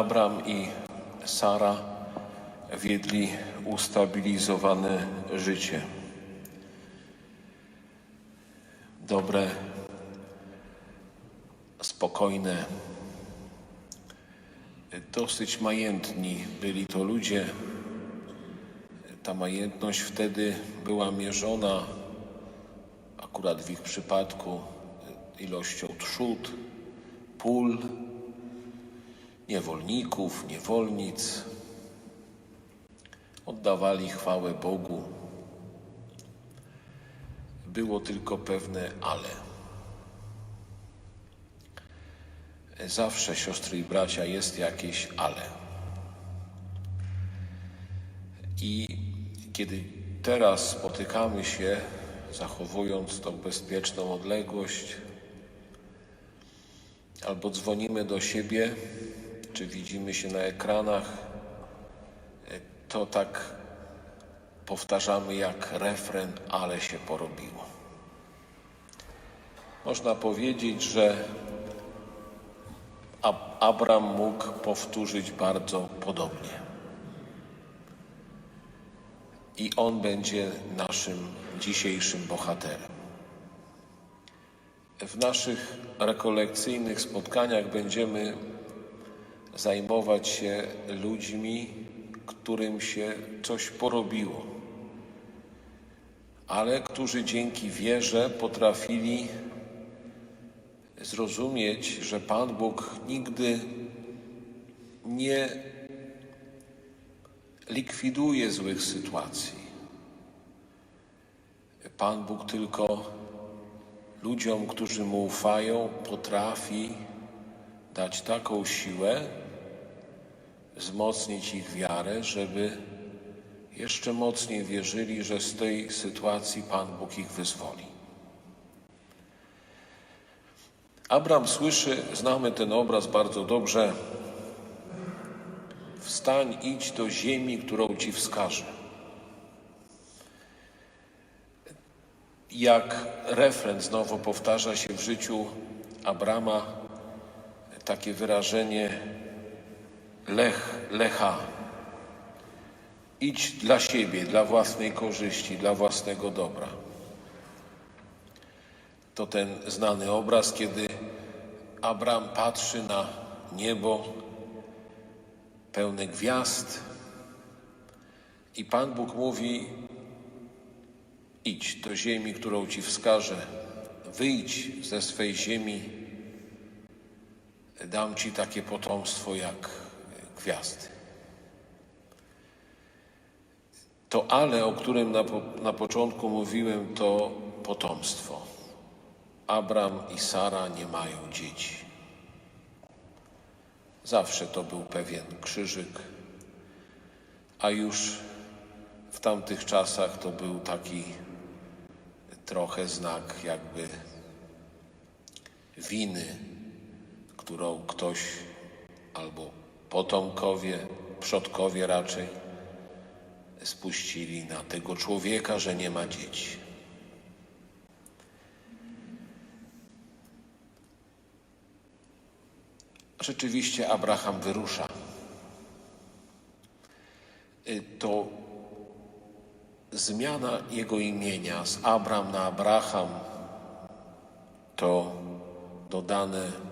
Abram i Sara wiedli ustabilizowane życie. Dobre, spokojne, dosyć majętni byli to ludzie. Ta majętność wtedy była mierzona, akurat w ich przypadku, ilością trzód, pól, niewolników, niewolnic. Oddawali chwałę Bogu. Było tylko pewne ale. Zawsze, siostry i bracia, jest jakieś ale. I kiedy teraz spotykamy się, zachowując tą bezpieczną odległość, albo dzwonimy do siebie, czy widzimy się na ekranach, to tak powtarzamy jak refren, ale się porobiło. Można powiedzieć, że Ab- Abram mógł powtórzyć bardzo podobnie. I on będzie naszym dzisiejszym bohaterem. W naszych rekolekcyjnych spotkaniach będziemy zajmować się ludźmi, którym się coś porobiło, ale którzy dzięki wierze potrafili zrozumieć, że Pan Bóg nigdy nie likwiduje złych sytuacji. Pan Bóg tylko ludziom, którzy mu ufają, potrafi dać taką siłę, wzmocnić ich wiarę, żeby jeszcze mocniej wierzyli, że z tej sytuacji Pan Bóg ich wyzwoli. Abram słyszy, znamy ten obraz bardzo dobrze. Wstań, idź do ziemi, którą ci wskażę. Jak refren znowu powtarza się w życiu Abrama takie wyrażenie lech, lecha. Idź dla siebie, dla własnej korzyści, dla własnego dobra. To ten znany obraz, kiedy Abram patrzy na niebo pełne gwiazd i Pan Bóg mówi: Idź do ziemi, którą ci wskażę, wyjdź ze swej ziemi, dam ci takie potomstwo jak gwiazdy. To ale, o którym na, na początku mówiłem, to potomstwo. Abram i Sara nie mają dzieci. Zawsze to był pewien krzyżyk, a już w tamtych czasach to był taki trochę znak jakby winy, którą ktoś albo potomkowie, przodkowie raczej spuścili na tego człowieka, że nie ma dzieci. Rzeczywiście Abraham wyrusza. Y, To zmiana jego imienia z Abram na Abraham to dodane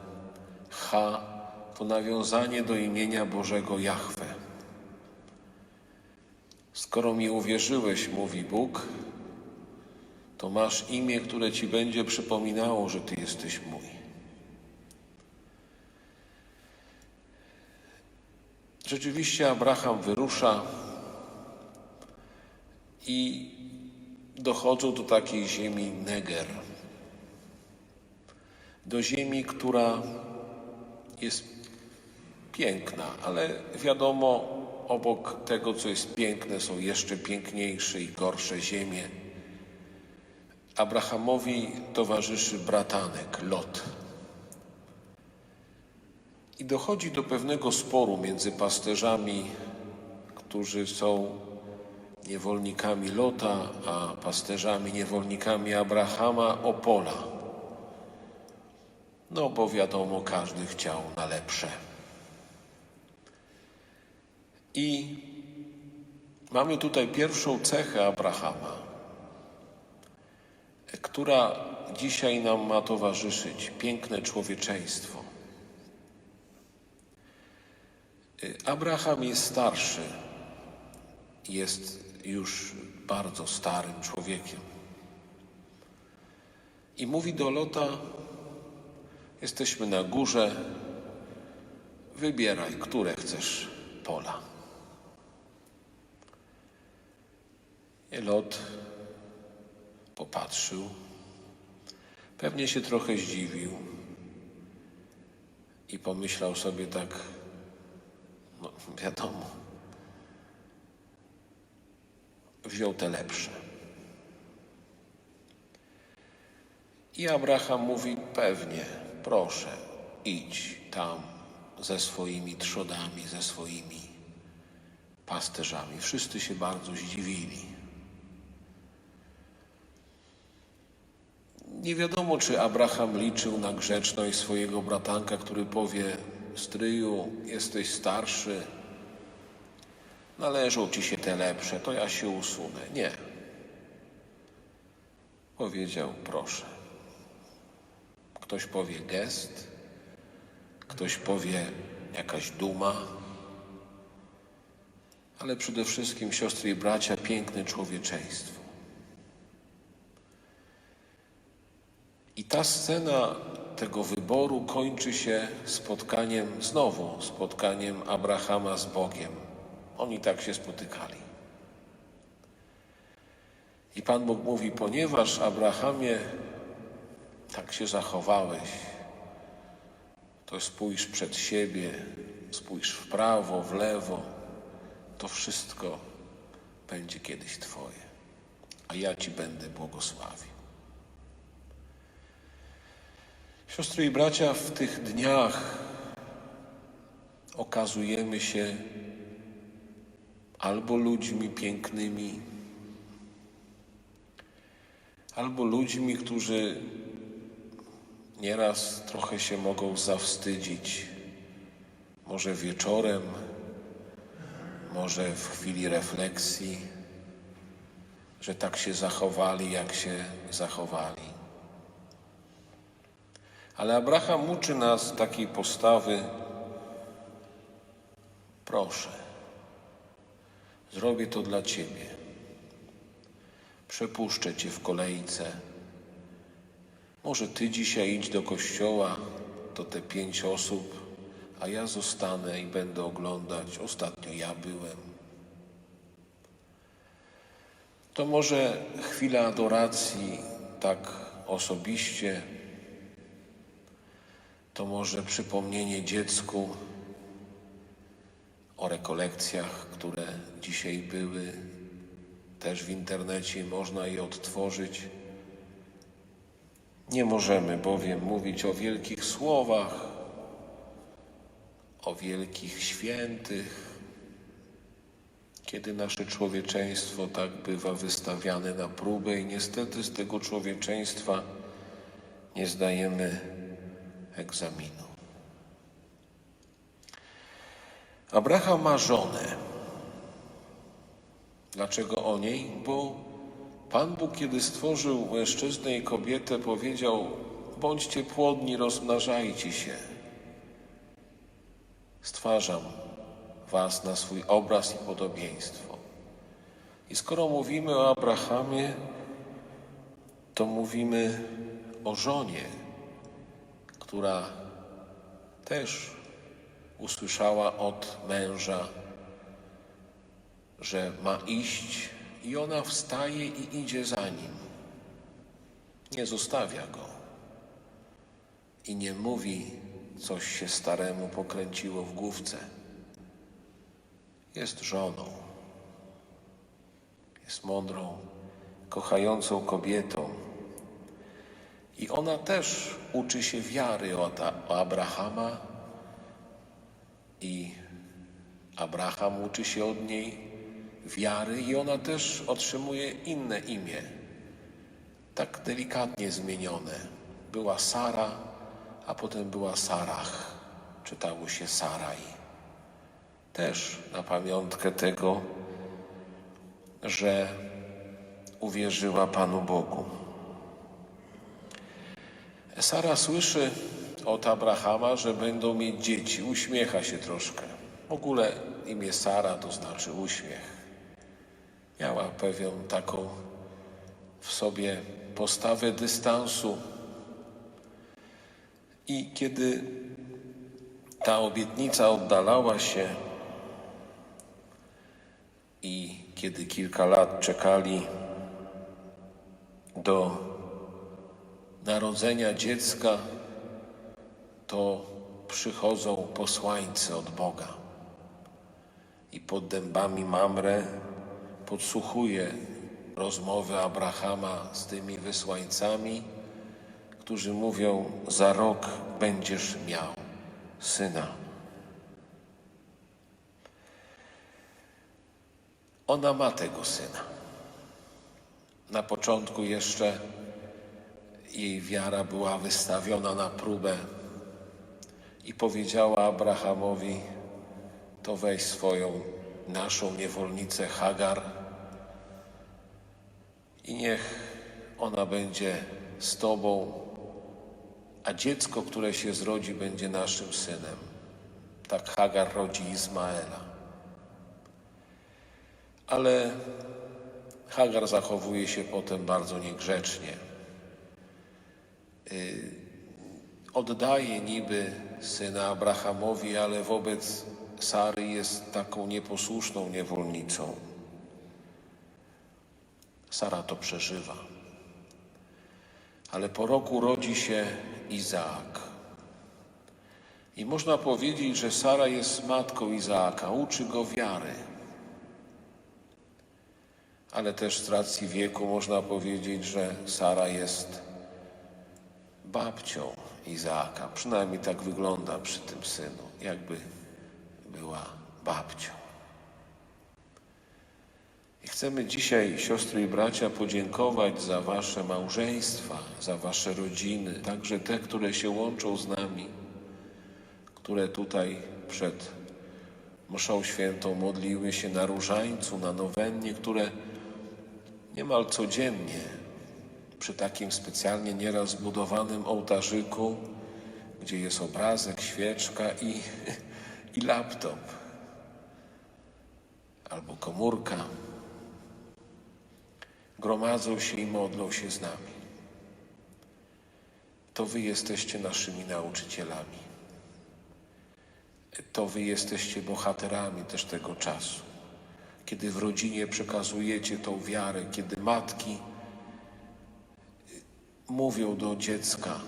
H to nawiązanie do imienia Bożego Jahwe. Skoro mi uwierzyłeś, mówi Bóg, to masz imię, które ci będzie przypominało, że Ty jesteś mój. Rzeczywiście Abraham wyrusza i dochodzą do takiej ziemi Neger. Do ziemi, która jest piękna, ale wiadomo, obok tego, co jest piękne, są jeszcze piękniejsze i gorsze ziemie. Abrahamowi towarzyszy bratanek Lot. I dochodzi do pewnego sporu między pasterzami, którzy są niewolnikami Lota, a pasterzami, niewolnikami Abrahama o pola. No bo wiadomo, każdy chciał na lepsze. I mamy tutaj pierwszą cechę Abrahama, która dzisiaj nam ma towarzyszyć piękne człowieczeństwo. Abraham jest starszy, jest już bardzo starym człowiekiem. I mówi do Lota: Jesteśmy na górze, wybieraj, które chcesz pola. Lot popatrzył, pewnie się trochę zdziwił i pomyślał sobie tak, no wiadomo, wziął te lepsze. I Abraham mówi: Pewnie, proszę, idź tam ze swoimi trzodami, ze swoimi pasterzami. Wszyscy się bardzo zdziwili. Nie wiadomo, czy Abraham liczył na grzeczność swojego bratanka, który powie: Stryju, jesteś starszy, należą ci się te lepsze, to ja się usunę. Nie. Powiedział: Proszę. Ktoś powie gest, ktoś powie jakaś duma, ale przede wszystkim, siostry i bracia, piękne człowieczeństwo. I ta scena tego wyboru kończy się spotkaniem, znowu spotkaniem Abrahama z Bogiem. Oni tak się spotykali. I Pan Bóg mówi: Ponieważ Abrahamie tak się zachowałeś, to spójrz przed siebie, spójrz w prawo, w lewo, to wszystko będzie kiedyś Twoje, a ja Ci będę błogosławił. Siostry i bracia, w tych dniach okazujemy się albo ludźmi pięknymi, albo ludźmi, którzy nieraz trochę się mogą zawstydzić. Może wieczorem, może w chwili refleksji, że tak się zachowali, jak się zachowali. Ale Abraham uczy nas takiej postawy: proszę, zrobię to dla Ciebie. Przepuszczę Cię w kolejce. Może Ty dzisiaj idź do kościoła, to te pięć osób, a ja zostanę i będę oglądać. Ostatnio ja byłem. To może chwila adoracji tak osobiście, to może przypomnienie dziecku o rekolekcjach, które dzisiaj były. Też w internecie można je odtworzyć. Nie możemy bowiem mówić o wielkich słowach, o wielkich świętych, kiedy nasze człowieczeństwo tak bywa wystawiane na próbę i niestety z tego człowieczeństwa nie zdajemy egzaminu. Abraham ma żonę. Dlaczego o niej? Bo Pan Bóg, kiedy stworzył mężczyznę i kobietę, powiedział: Bądźcie płodni, rozmnażajcie się. Stwarzam Was na swój obraz i podobieństwo. I skoro mówimy o Abrahamie, to mówimy o żonie, która też usłyszała od męża, że ma iść, i ona wstaje i idzie za nim. Nie zostawia go i nie mówi, coś się staremu pokręciło w główce. Jest żoną, jest mądrą, kochającą kobietą. I ona też uczy się wiary od Abrahama i Abraham uczy się od niej wiary i ona też otrzymuje inne imię, tak delikatnie zmienione. Była Sara, a potem była Sarach. Czytało się Saraj. też na pamiątkę tego, że uwierzyła Panu Bogu. Sara słyszy od Abrahama, że będą mieć dzieci. Uśmiecha się troszkę. W ogóle imię Sara to znaczy uśmiech. Miała pewną taką w sobie postawę dystansu. I kiedy ta obietnica oddalała się i kiedy kilka lat czekali do narodzenia dziecka, to przychodzą posłańcy od Boga. I pod dębami Mamre podsłuchuje rozmowy Abrahama z tymi wysłańcami, którzy mówią: Za rok będziesz miał syna. Ona ma tego syna. Na początku jeszcze jej wiara była wystawiona na próbę i powiedziała Abrahamowi: To weź swoją naszą niewolnicę Hagar i niech ona będzie z tobą, a dziecko, które się zrodzi, będzie naszym synem. Tak Hagar rodzi Izmaela. Ale Hagar zachowuje się potem bardzo niegrzecznie. Y, Oddaje niby syna Abrahamowi, ale wobec Sary jest taką nieposłuszną niewolnicą. Sara to przeżywa. Ale po roku rodzi się Izaak. I można powiedzieć, że Sara jest matką Izaaka, uczy go wiary. Ale też z racji wieku można powiedzieć, że Sara jest babcią Izaaka. Przynajmniej tak wygląda przy tym synu, jakby była babcią. I chcemy dzisiaj, siostry i bracia, podziękować za Wasze małżeństwa, za Wasze rodziny, także te, które się łączą z nami, które tutaj przed mszą świętą modliły się na różańcu, na nowennie, które niemal codziennie przy takim specjalnie nieraz zbudowanym ołtarzyku, gdzie jest obrazek, świeczka i, i laptop albo komórka, gromadzą się i modlą się z nami. To Wy jesteście naszymi nauczycielami. To Wy jesteście bohaterami też tego czasu, kiedy w rodzinie przekazujecie tą wiarę, kiedy matki mówią do dziecka: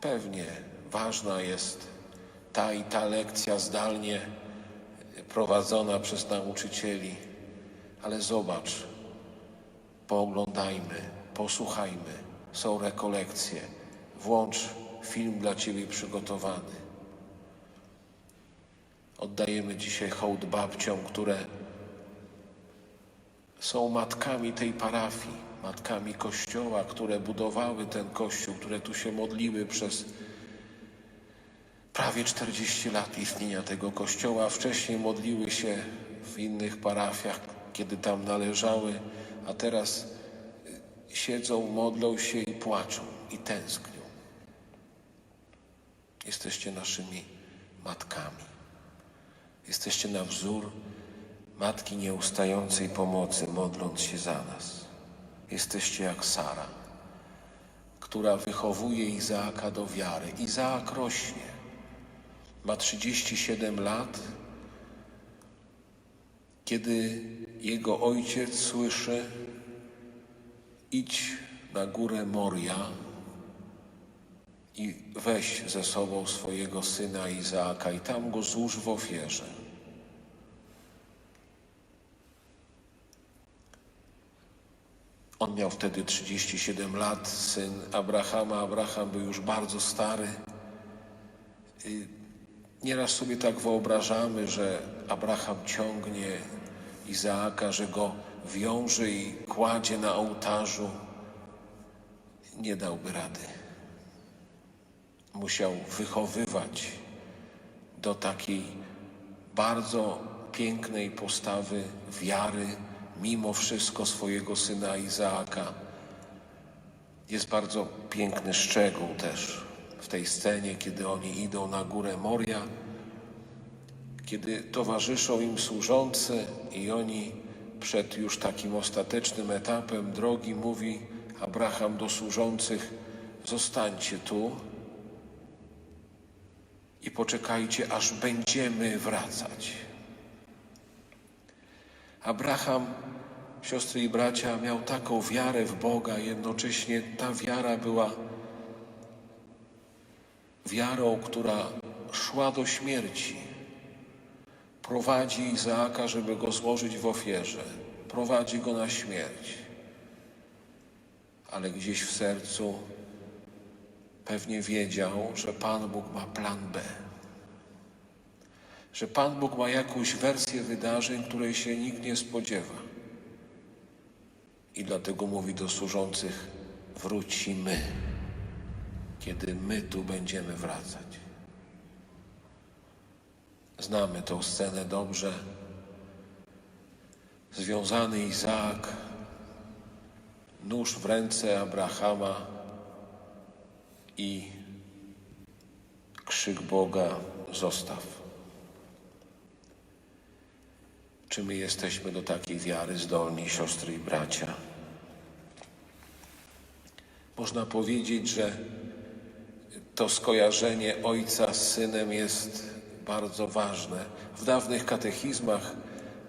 Pewnie ważna jest ta i ta lekcja zdalnie prowadzona przez nauczycieli, ale zobacz, pooglądajmy, posłuchajmy, są rekolekcje, włącz film dla Ciebie przygotowany. Oddajemy dzisiaj hołd babciom, które są matkami tej parafii, matkami kościoła, które budowały ten kościół, które tu się modliły przez prawie 40 lat istnienia tego kościoła, wcześniej modliły się w innych parafiach, kiedy tam należały, a teraz y, siedzą, modlą się i płaczą i tęsknią. Jesteście naszymi matkami. Jesteście na wzór matki nieustającej pomocy, modląc się za nas. Jesteście jak Sara, która wychowuje Izaaka do wiary. Izaak rośnie. Ma 37 lat, kiedy jego ojciec słyszy: idź na górę Moria i weź ze sobą swojego syna Izaaka i tam go złóż w ofierze. On miał wtedy 37 lat, syn Abrahama. Abraham był już bardzo stary. Nieraz sobie tak wyobrażamy, że Abraham ciągnie Izaaka, że go wiąże i kładzie na ołtarzu. Nie dałby rady. Musiał wychowywać do takiej bardzo pięknej postawy wiary, mimo wszystko swojego syna Izaaka. Jest bardzo piękny szczegół też w tej scenie, kiedy oni idą na górę Moria, kiedy towarzyszą im służący i oni przed już takim ostatecznym etapem drogi mówi Abraham do służących: Zostańcie tu i poczekajcie, aż będziemy wracać. Abraham, siostry i bracia, miał taką wiarę w Boga, jednocześnie ta wiara była wiarą, która szła do śmierci. Prowadzi Izaaka, żeby go złożyć w ofierze. Prowadzi go na śmierć. Ale gdzieś w sercu pewnie wiedział, że Pan Bóg ma plan B. Że Pan Bóg ma jakąś wersję wydarzeń, której się nikt nie spodziewa. I dlatego mówi do służących: wrócimy, kiedy my tu będziemy wracać. Znamy tą scenę dobrze. Związany Izaak, nóż w ręce Abrahama i krzyk Boga: zostaw. Czy my jesteśmy do takiej wiary zdolni, siostry i bracia? Można powiedzieć, że to skojarzenie ojca z synem jest bardzo ważne. W dawnych katechizmach,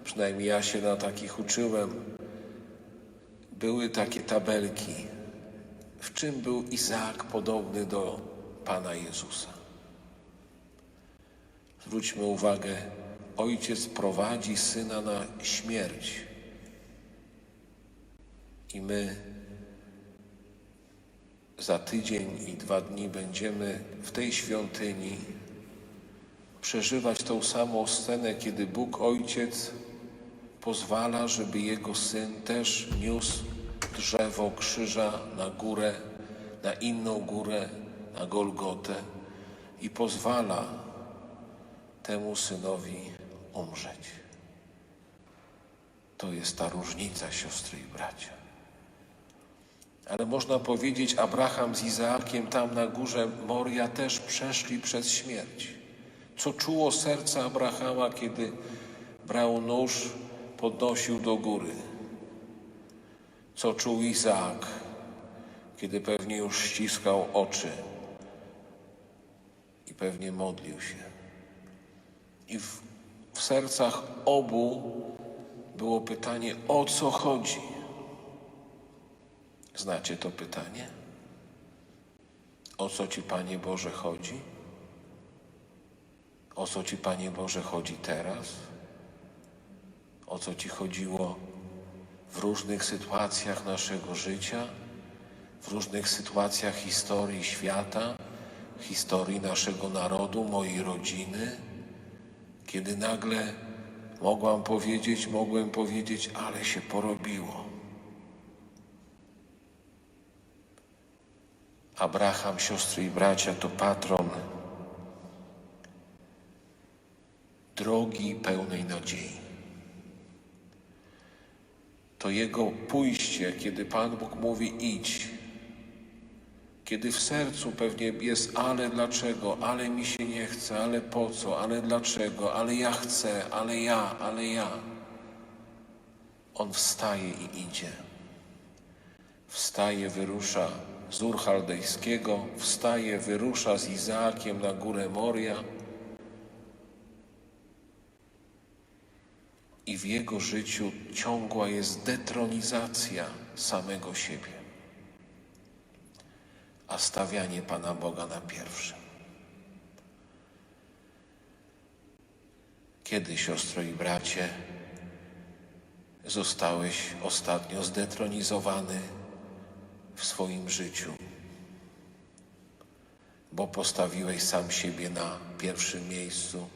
przynajmniej ja się na takich uczyłem, były takie tabelki. W czym był Izaak podobny do Pana Jezusa? Zwróćmy uwagę, ojciec prowadzi syna na śmierć. I my za tydzień i dwa dni będziemy w tej świątyni przeżywać tą samą scenę, kiedy Bóg Ojciec pozwala, żeby Jego Syn też niósł drzewo krzyża na górę, na inną górę, na Golgotę i pozwala temu Synowi umrzeć. To jest ta różnica, siostry i bracia. Ale można powiedzieć, Abraham z Izaakiem tam na górze Moria też przeszli przez śmierć. Co czuło serce Abrahama, kiedy brał nóż, podnosił do góry? Co czuł Izaak, kiedy pewnie już ściskał oczy i pewnie modlił się? I w, w sercach obu było pytanie, o co chodzi? Znacie to pytanie? O co Ci, Panie Boże, chodzi? O co Ci, Panie Boże, chodzi teraz? O co Ci chodziło w różnych sytuacjach naszego życia, w różnych sytuacjach historii świata, historii naszego narodu, mojej rodziny, kiedy nagle mogłam powiedzieć, mogłem powiedzieć, ale się porobiło. Abraham, siostry i bracia, to patron drogi pełnej nadziei. To jego pójście, kiedy Pan Bóg mówi idź, kiedy w sercu pewnie jest ale dlaczego, ale mi się nie chce, ale po co, ale dlaczego, ale ja chcę, ale ja, ale ja. On wstaje i idzie. Wstaje, wyrusza z Ur Chaldejskiego, wstaje, wyrusza z Izaakiem na górę Moria i w jego życiu ciągła jest detronizacja samego siebie, a stawianie Pana Boga na pierwszym. Kiedy, siostro i bracie, zostałeś ostatnio zdetronizowany w swoim życiu, bo postawiłeś sam siebie na pierwszym miejscu,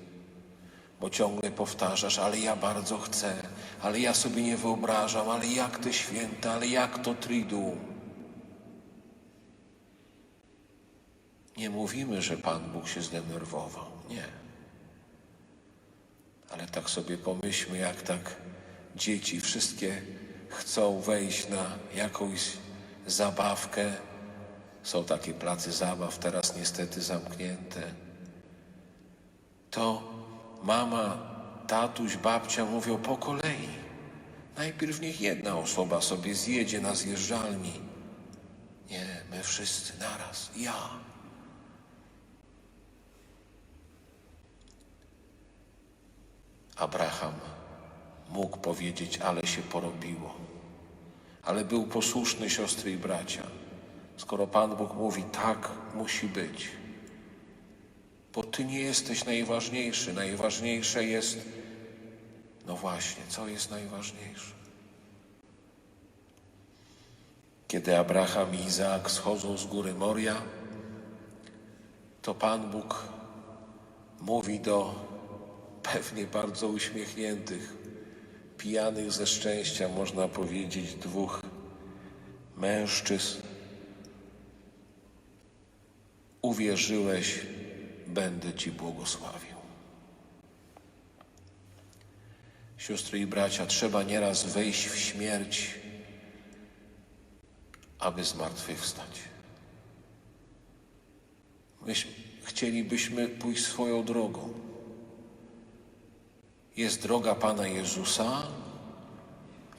bo ciągle powtarzasz, ale ja bardzo chcę, ale ja sobie nie wyobrażam, ale jak te święta, ale jak to triduum. Nie mówimy, że Pan Bóg się zdenerwował. Nie. Ale tak sobie pomyślmy, jak tak dzieci wszystkie chcą wejść na jakąś zabawkę. Są takie placy zabaw, teraz niestety zamknięte. To mama, tatuś, babcia mówią po kolei. Najpierw niech jedna osoba sobie zjedzie na zjeżdżalni. Nie, my wszyscy naraz. Ja. Abraham mógł powiedzieć, ale się porobiło. Ale był posłuszny siostry i bracia. Skoro Pan Bóg mówi, tak musi być. Bo Ty nie jesteś najważniejszy. Najważniejsze jest, no właśnie, co jest najważniejsze? Kiedy Abraham i Izaak schodzą z góry Moria, to Pan Bóg mówi do pewnie bardzo uśmiechniętych, pijanych ze szczęścia, można powiedzieć, dwóch mężczyzn. Uwierzyłeś, będę Ci błogosławił. Siostry i bracia, trzeba nieraz wejść w śmierć, aby zmartwychwstać. Myś, chcielibyśmy pójść swoją drogą. Jest droga Pana Jezusa,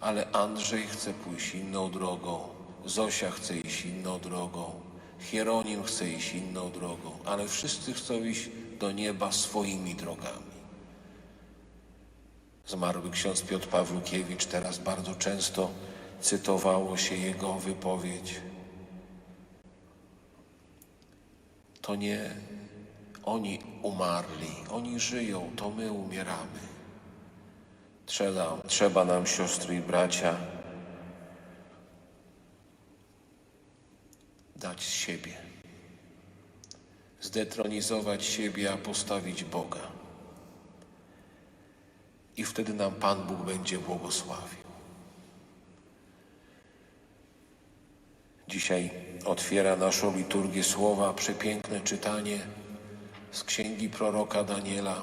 ale Andrzej chce pójść inną drogą, Zosia chce iść inną drogą, Hieronim chce iść inną drogą, ale wszyscy chcą iść do nieba swoimi drogami. Zmarły ksiądz Piotr Pawlukiewicz, teraz bardzo często cytowało się jego wypowiedź. To nie oni umarli, oni żyją, to my umieramy. Trzeba, trzeba nam, siostry i bracia, dać z siebie, zdetronizować siebie, a postawić Boga. I wtedy nam Pan Bóg będzie błogosławił. Dzisiaj otwiera naszą liturgię słowa przepiękne czytanie z księgi proroka Daniela.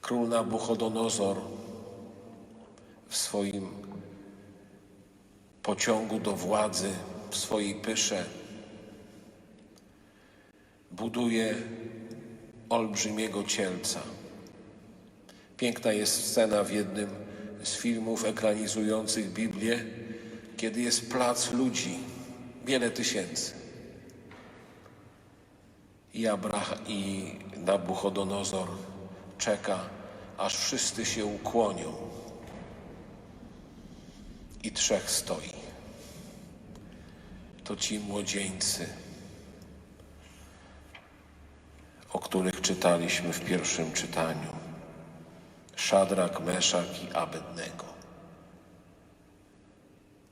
Król Nabuchodonozor w swoim pociągu do władzy, w swojej pysze buduje olbrzymiego cielca. Piękna jest scena w jednym z filmów ekranizujących Biblię, kiedy jest plac ludzi, wiele tysięcy. I Abraham i Nabuchodonozor czeka, aż wszyscy się ukłonią. I trzech stoi. To ci młodzieńcy, o których czytaliśmy w pierwszym czytaniu. Szadrak, Meszak i Abednego.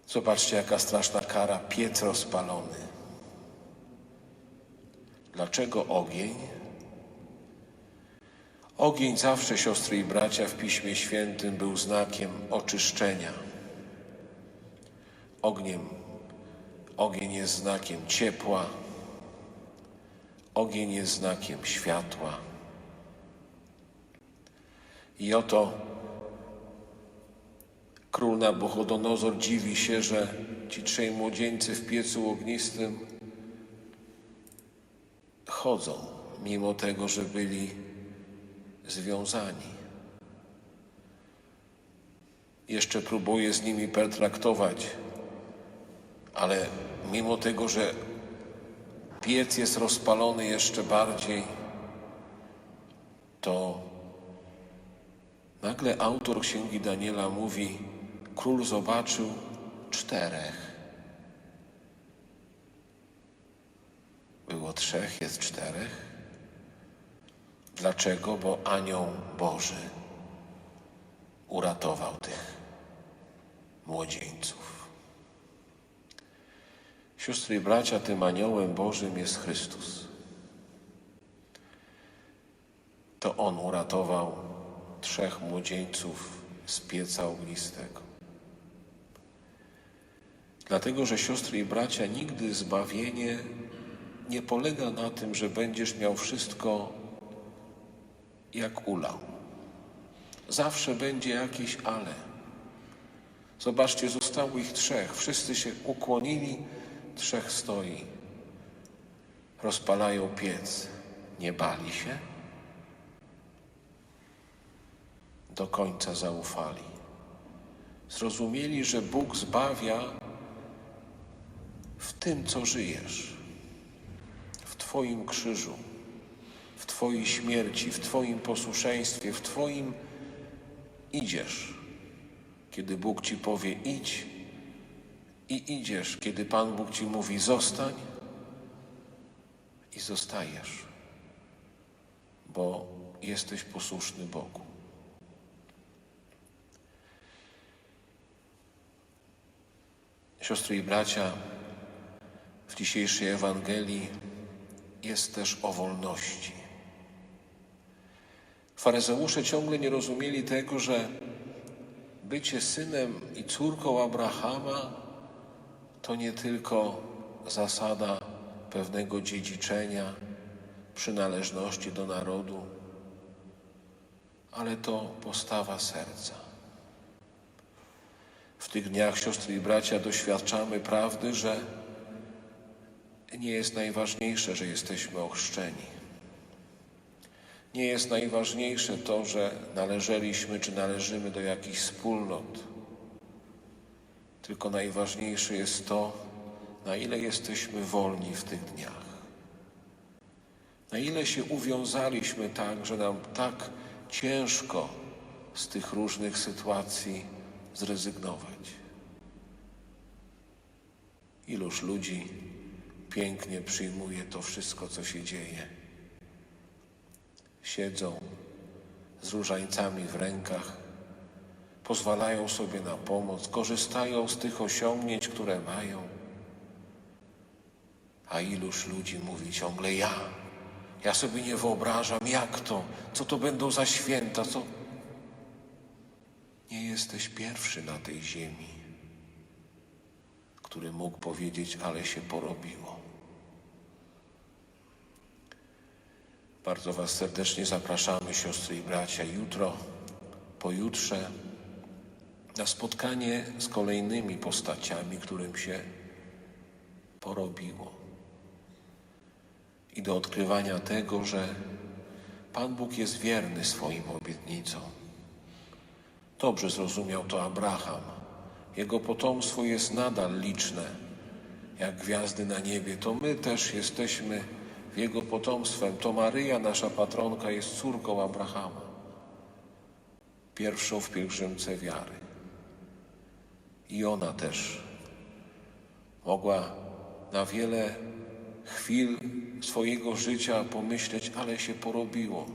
Zobaczcie, jaka straszna kara, piec rozpalony. Dlaczego ogień? Ogień zawsze, siostry i bracia, w Piśmie Świętym był znakiem oczyszczenia. Ogniem, ogień jest znakiem ciepła, ogień jest znakiem światła. I oto król Nabuchodonozor dziwi się, że ci trzej młodzieńcy w piecu ognistym chodzą, mimo tego, że byli związani. Jeszcze próbuje z nimi pertraktować, ale mimo tego, że piec jest rozpalony jeszcze bardziej, to nagle autor księgi Daniela mówi: Król zobaczył czterech. Było trzech, jest czterech. Dlaczego? Bo anioł Boży uratował tych młodzieńców. Siostry i bracia, tym aniołem Bożym jest Chrystus. To On uratował trzech młodzieńców z pieca ognistego. Dlatego, że siostry i bracia, nigdy zbawienie nie polega na tym, że będziesz miał wszystko jak ulał. Zawsze będzie jakieś ale. Zobaczcie, zostało ich trzech. Wszyscy się ukłonili, trzech stoi. Rozpalają piec. Nie bali się? Do końca zaufali. Zrozumieli, że Bóg zbawia w tym, co żyjesz, w Twoim krzyżu, w Twojej śmierci, w Twoim posłuszeństwie, w Twoim idziesz. Kiedy Bóg Ci powie idź i idziesz, kiedy Pan Bóg Ci mówi zostań i zostajesz, bo jesteś posłuszny Bogu. Siostry i bracia, w dzisiejszej Ewangelii jest też o wolności. Faryzeusze ciągle nie rozumieli tego, że bycie synem i córką Abrahama to nie tylko zasada pewnego dziedziczenia, przynależności do narodu, ale to postawa serca. W tych dniach, siostry i bracia, doświadczamy prawdy, że nie jest najważniejsze, że jesteśmy ochrzczeni. Nie jest najważniejsze to, że należeliśmy czy należymy do jakichś wspólnot. Tylko najważniejsze jest to, na ile jesteśmy wolni w tych dniach. Na ile się uwiązaliśmy tak, że nam tak ciężko z tych różnych sytuacji zrezygnować. Iluż ludzi pięknie przyjmuje to wszystko, co się dzieje. Siedzą z różańcami w rękach, pozwalają sobie na pomoc, korzystają z tych osiągnięć, które mają. A iluż ludzi mówi ciągle ja. Ja sobie nie wyobrażam, jak to, co to będą za święta, co. Nie jesteś pierwszy na tej ziemi, który mógł powiedzieć, ale się porobiło. Bardzo Was serdecznie zapraszamy, siostry i bracia, jutro, pojutrze, na spotkanie z kolejnymi postaciami, którym się porobiło. I do odkrywania tego, że Pan Bóg jest wierny swoim obietnicom. Dobrze zrozumiał to Abraham. Jego potomstwo jest nadal liczne, jak gwiazdy na niebie. To my też jesteśmy jego potomstwem. To Maryja, nasza patronka, jest córką Abrahama, pierwszą w pielgrzymce wiary. I ona też mogła na wiele chwil swojego życia pomyśleć, ale się porobiło.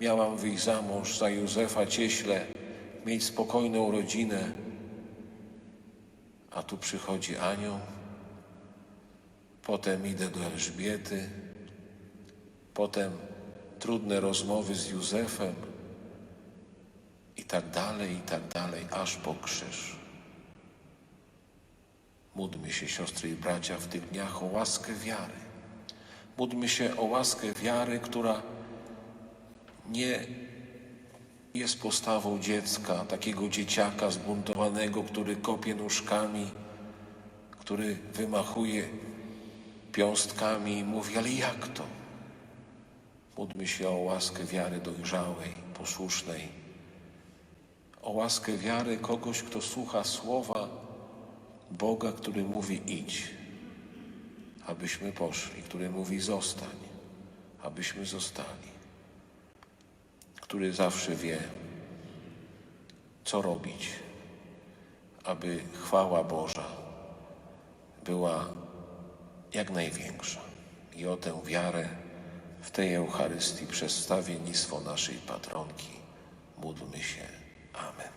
Miałam wyjść za mąż za Józefa Cieśle, mieć spokojną rodzinę, a tu przychodzi anioł, potem idę do Elżbiety, potem trudne rozmowy z Józefem i tak dalej, i tak dalej, aż po krzyż. Módlmy się, siostry i bracia, w tych dniach o łaskę wiary. Módlmy się o łaskę wiary, która nie jest postawą dziecka, takiego dzieciaka zbuntowanego, który kopie nóżkami, który wymachuje piąstkami i mówi, ale jak to? Módlmy się o łaskę wiary dojrzałej, posłusznej, o łaskę wiary kogoś, kto słucha słowa Boga, który mówi idź, abyśmy poszli, który mówi zostań, abyśmy zostali który zawsze wie, co robić, aby chwała Boża była jak największa. I o tę wiarę w tej Eucharystii przez stawiennictwo naszej patronki módlmy się. Amen.